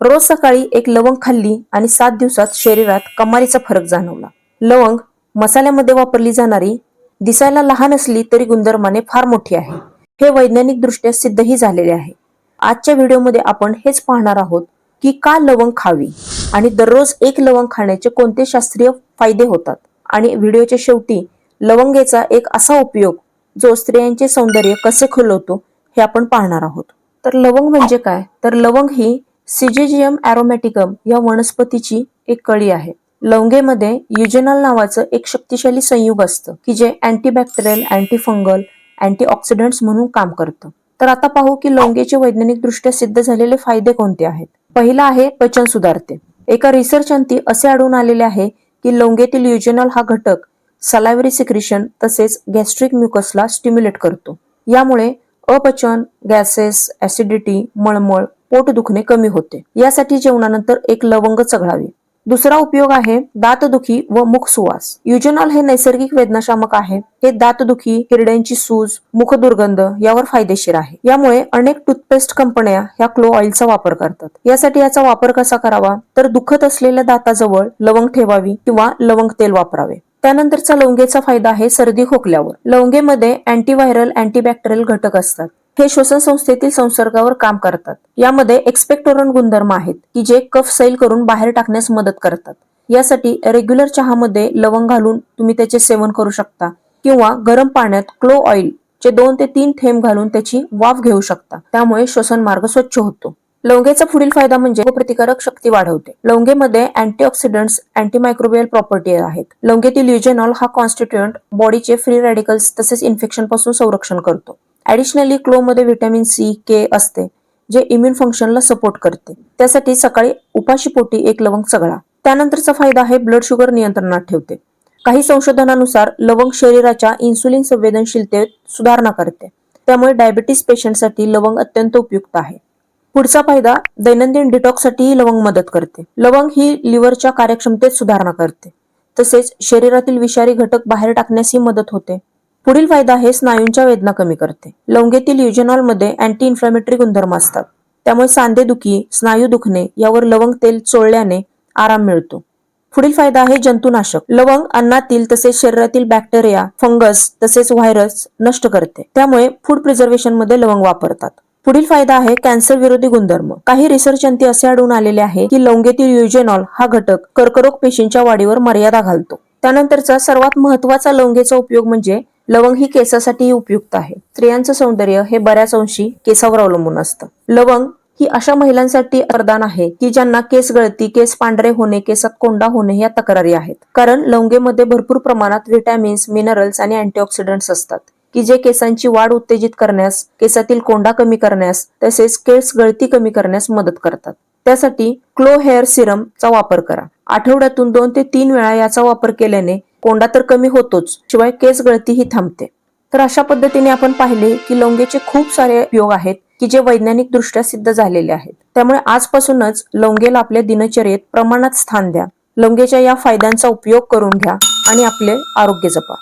रोज सकाळी एक लवंग खाल्ली आणि सात दिवसात शरीरात कमालीचा फरक जाणवला. लवंग मसाल्यामध्ये वापरली जाणारी दिसायला लहान असली तरी गुणधर्माने फार मोठी आहे. हे वैज्ञानिक दृष्ट्या सिद्धही झालेले आहे. आजच्या व्हिडिओमध्ये आपण हेच पाहणार आहोत की का लवंग खावी आणि दररोज एक लवंग खाण्याचे कोणते शास्त्रीय फायदे होतात. आणि व्हिडिओच्या शेवटी लवंगेचा एक असा उपयोग जो स्त्रियांचे सौंदर्य कसे खुलवतो हे आपण पाहणार आहोत. तर लवंग म्हणजे काय? तर लवंग ही सिजेजियम ॲरोमॅटिकम या वनस्पतीची एक कळी आहे. लवंगेमध्ये युजेनॉल नावाचं एक शक्तिशाली संयुग असतं की जे अँटीबॅक्टेरियल अँटीफंगल अँटीऑक्सिडंट्स म्हणून काम करतं. तर आता पाहू की लवंगेचे वैज्ञानिकदृष्ट्या सिद्ध झालेले फायदे कोणते आहेत. पहिला आहे पचन सुधारते. एका रिसर्च अंती असे आढळून आलेले आहे की लवंगेतील युजेनॉल हा घटक सलायवरी सिक्रिशन तसेच गॅस्ट्रिक म्युकसला स्टिम्युलेट करतो. यामुळे अपचन गॅसेस ऍसिडिटी मळमळ पोट दुखणे कमी होते. यासाठी जेवणानंतर एक लवंग चघळावी. दुसरा उपयोग आहे दातदुखी व मुख सुवास युजेनॉल हे नैसर्गिक वेदनाशामक आहे. हे दातदुखी हिरड्यांची सूज मुख दुर्गंध यावर फायदेशीर आहे. यामुळे अनेक टूथपेस्ट कंपन्या ह्या क्लो ऑइलचा वापर करतात. यासाठी याचा वापर कसा करावा? तर दुखत असलेल्या दाताजवळ लवंग ठेवावी किंवा लवंग तेल वापरावे. त्यानंतरचा लवंगेचा फायदा आहे सर्दी खोकल्यावर. लवंगेमध्ये अँटीव्हायरल अँटीबॅक्टेरियल घटक असतात. हे श्वसन संस्थेतील संसर्गावर काम करतात. यामध्ये एक्सपेक्टोरन गुणधर्म आहेत की जे कफ सैल करून बाहेर टाकण्यास मदत करतात. यासाठी रेग्युलर चहामध्ये लवंग घालून तुम्ही त्याचे सेवन करू शकता किंवा गरम पाण्यात क्लो ऑइल चे दोन ते तीन थेंब घालून त्याची वाफ घेऊ शकता. त्यामुळे श्वसन मार्ग स्वच्छ होतो. लवंगेचा पुढील फायदा म्हणजे प्रतिकारक शक्ती वाढवते. लवंगेमध्ये अँटीऑक्सिडंट्स अँटीमायक्रोबियल प्रॉपर्टी आहेत. लवंगेतील युजेनॉल हा कॉन्स्टिट्युएंट बॉडीचे फ्री रॅडिकल्स तसेच इन्फेक्शनपासून संरक्षण करतो. ॲडिशनली क्लो मध्ये व्हिटॅमिन सी के असते जे इम्युन फंक्शनला सपोर्ट करते. त्यासाठी सकाळी उपाशी पोटी एक लवंग चगळा त्यानंतरचा फायदा आहे ब्लड शुगर नियंत्रणात ठेवते. काही संशोधनानुसार लवंग शरीराच्या इन्सुलिन संवेदनशीलतेत सुधारणा करते. त्यामुळे डायबिटीस पेशंटसाठी लवंग अत्यंत उपयुक्त आहे. पुढचा फायदा दैनंदिन डिटॉक्ससाठीही लवंग मदत करते. लवंग ही लिव्हरच्या कार्यक्षमतेत सुधारणा करते. तसेच शरीरातील विषारी घटक बाहेर टाकण्यासही मदत होते. पुढील फायदा हे स्नायूंच्या वेदना कमी करते. लवंगेतील युजेनॉलमध्ये अँटी इन्फ्लॅमेटरी गुणधर्म असतात. त्यामुळे सांधेदुखी स्नायू दुखणे यावर लवंग तेल चोळल्याने आराम मिळतो. पुढील फायदा आहे जंतुनाशक. लवंग अन्नातील तसेच शरीरातील बॅक्टेरिया फंगस तसेच व्हायरस नष्ट करते. त्यामुळे फूड प्रिझर्वेशनमध्ये लवंग वापरतात. पुढील फायदा आहे कॅन्सर विरोधी गुणधर्म. काही रिसर्च अंती असे आढळून आलेले आहे की लवंगेतील युजेनॉल हा घटक कर्करोग पेशींच्या वाढीवर मर्यादा घालतो. त्यानंतरचा सर्वात महत्त्वाचा लवंगेचा उपयोग म्हणजे लवंग ही केसासाठी उपयुक्त आहे. स्त्रियांचं सौंदर्य हे बऱ्याच अंशी केसावर अवलंबून असतं. लवंग ही अशा महिलांसाठी वरदान आहे की ज्यांना केस गळती केस पांढरे होणे केसात कोंडा होणे या तक्रारी आहेत. कारण लवंगेमध्ये भरपूर प्रमाणात व्हिटॅमिन्स मिनरल्स आणि अँटीऑक्सिडंट्स असतात. की जे केसांची वाढ उत्तेजित करण्यास केसातील कोंडा कमी करण्यास तसेच केस गळती कमी करण्यास मदत करतात. त्यासाठी क्लो हेअर सिरमचा वापर करा. आठवड्यातून दोन ते तीन वेळा याचा वापर केल्याने कोंडा तर कमी होतोच शिवाय केस गळतीही थांबते. तर अशा पद्धतीने आपण पाहिले की लवंगेचे खूप सारे उपयोग आहेत की जे वैज्ञानिक दृष्ट्या सिद्ध झालेले आहेत. त्यामुळे आजपासूनच लवंगेला आपल्या दिनचर्येत प्रमाणात स्थान द्या. लवंगेच्या या फायद्यांचा उपयोग करून घ्या आणि आपले आरोग्य जपा.